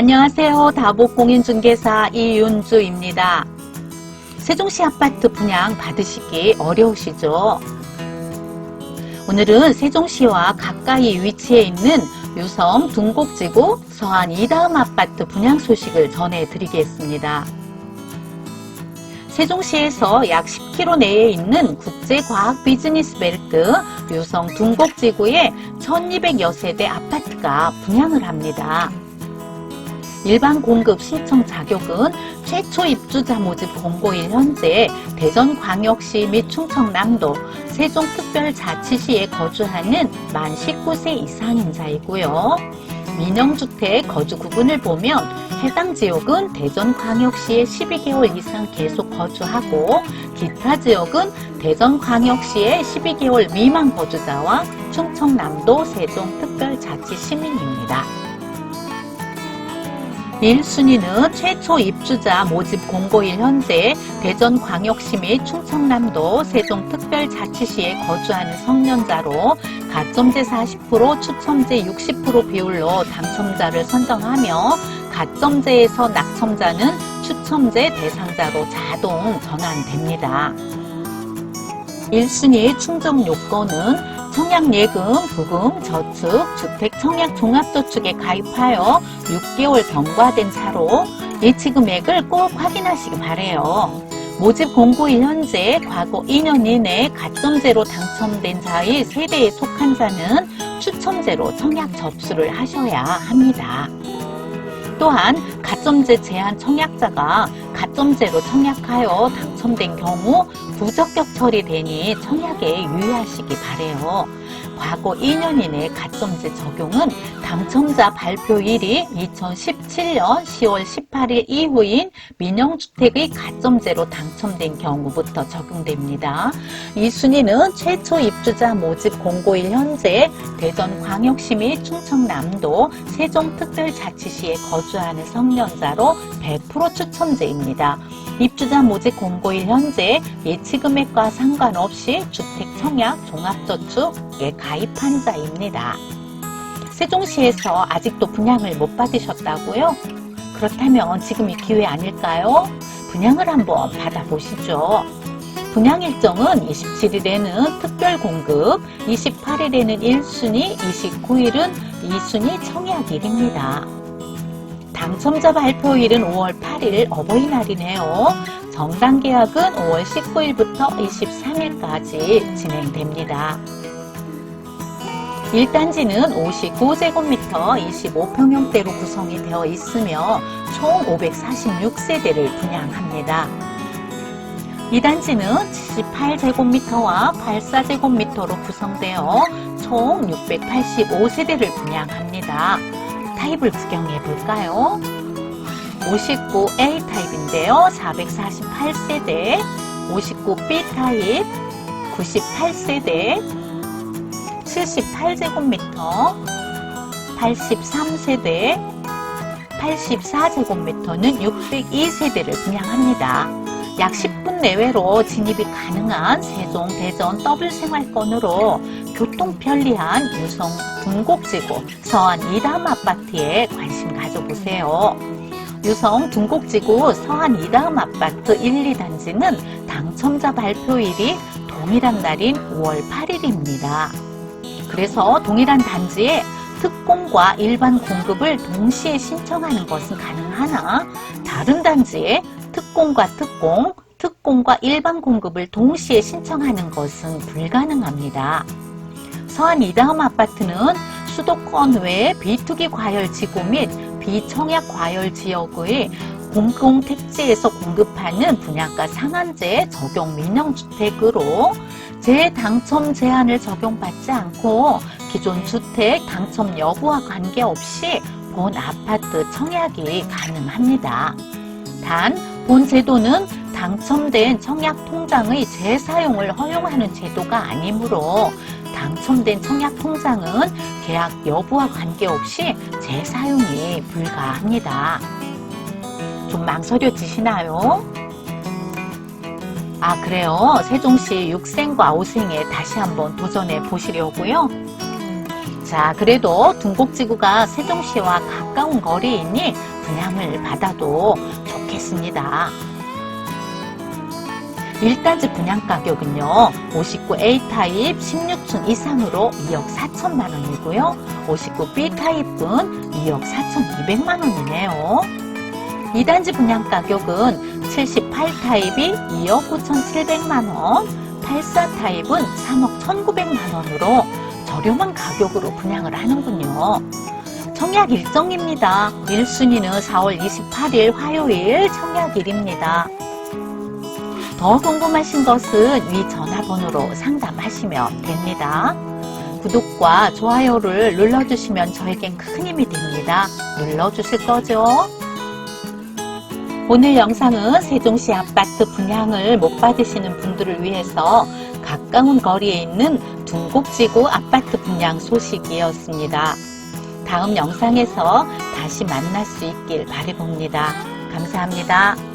안녕하세요. 다복공인중개사 이윤주입니다. 세종시 아파트 분양 받으시기 어려우시죠? 오늘은 세종시와 가까이 위치해 있는 유성 둥곡지구 서안 이다음 아파트 분양 소식을 전해드리겠습니다. 세종시에서 약 10km 내에 있는 국제과학 비즈니스 벨트 유성 둥곡지구에 1200여 세대 아파트가 분양을 합니다. 일반 공급 신청 자격은 최초 입주자 모집 공고일 현재 대전광역시 및 충청남도 세종특별자치시에 거주하는 만 19세 이상인 자이고요. 민영주택 거주 구분을 보면 해당 지역은 대전광역시에 12개월 이상 계속 거주하고 기타 지역은 대전광역시에 12개월 미만 거주자와 충청남도 세종특별자치 시민입니다. 1순위는 최초 입주자 모집 공고일 현재 대전광역시 및 충청남도 세종특별자치시에 거주하는 성년자로 가점제 40% 추첨제 60% 비율로 당첨자를 선정하며 가점제에서 낙첨자는 추첨제 대상자로 자동 전환됩니다. 1순위 충족 요건은 청약예금, 부금, 저축, 주택 청약 종합저축에 가입하여 6개월 경과된 차로 예치 금액을 꼭 확인하시기 바래요. 모집 공고일 현재 과거 2년 이내 가점제로 당첨된 자의 세대에 속한 자는 추첨제로 청약 접수를 하셔야 합니다. 또한 가점제 제한 청약자가 가점제로 청약하여 당첨된 경우 부적격 처리되니 청약에 유의하시기 바래요. 과거 2년 이내 가점제 적용은 당첨자 발표일이 2017년 10월 18일 이후인 민영주택의 가점제로 당첨된 경우부터 적용됩니다. 이 순위는 최초 입주자 모집 공고일 현재 대전광역시 및 충청남도 세종특별자치시에 거주하는 성년자로 100% 추첨제입니다. 입주자 모집 공고일 현재 예치금액과 상관없이 주택 청약 종합저축에 가입한 자입니다. 세종시에서 아직도 분양을 못 받으셨다고요? 그렇다면 지금이 기회 아닐까요? 분양을 한번 받아보시죠. 분양 일정은 27일에는 특별 공급, 28일에는 1순위, 29일은 2순위 청약일입니다. 당첨자 발표일은 5월 8일 어버이날이네요. 정당 계약은 5월 19일부터 23일까지 진행됩니다. 1단지는 59제곱미터 25평형대로 구성이 되어 있으며 총 546세대를 분양합니다. 2단지는 78제곱미터와 84제곱미터로 구성되어 총 685세대를 분양합니다. 타입을 구경해 볼까요? 59A 타입인데요. 448세대, 59B 타입, 98세대, 78제곱미터, 83세대, 84제곱미터는 602세대를 분양합니다. 약 10분 내외로 진입이 가능한 세종, 대전 더블 생활권으로 교통 편리한 유성 둥곡지구 서안 이담 아파트에 관심 가져보세요. 유성 둥곡지구 서안 이다음 아파트 1, 2단지는 당첨자 발표일이 동일한 날인 5월 8일입니다. 그래서 동일한 단지에 특공과 일반 공급을 동시에 신청하는 것은 가능하나 다른 단지에 특공과 특공, 특공과 일반 공급을 동시에 신청하는 것은 불가능합니다. 서안 이다음 아파트는 수도권 외 비투기 과열 지구 및 비청약 과열 지역의 공공택지에서 공급하는 분양가 상한제 적용 민영주택으로 재당첨 제한을 적용받지 않고 기존 주택 당첨 여부와 관계없이 본 아파트 청약이 가능합니다. 단, 본 제도는 당첨된 청약 통장의 재사용을 허용하는 제도가 아니므로 당첨된 청약 통장은 계약 여부와 관계없이 재사용이 불가합니다. 좀 망설여지시나요? 아, 그래요. 세종시 6생과 5생에 다시 한번 도전해 보시려고요. 자, 그래도 둥곡지구가 세종시와 가까운 거리이니 분양을 받아도 좋겠습니다. 1단지 분양 가격은요, 59A 타입 16층 이상으로 2억 4천만 원이고요. 59B 타입은 2억 4천 2백만 원이네요. 2단지 분양 가격은 78 타입이 2억 9천 7백만 원, 84 타입은 3억 1,900만 원으로 저렴한 가격으로 분양을 하는군요. 청약 일정입니다. 1순위는 4월 28일 화요일 청약일입니다. 더 궁금하신 것은 위 전화번호로 상담하시면 됩니다. 구독과 좋아요를 눌러주시면 저에겐 큰 힘이 됩니다. 눌러주실 거죠? 오늘 영상은 세종시 아파트 분양을 못 받으시는 분들을 위해서 가까운 거리에 있는 둥곡지구 아파트 분양 소식이었습니다. 다음 영상에서 다시 만날 수 있길 바라봅니다. 감사합니다.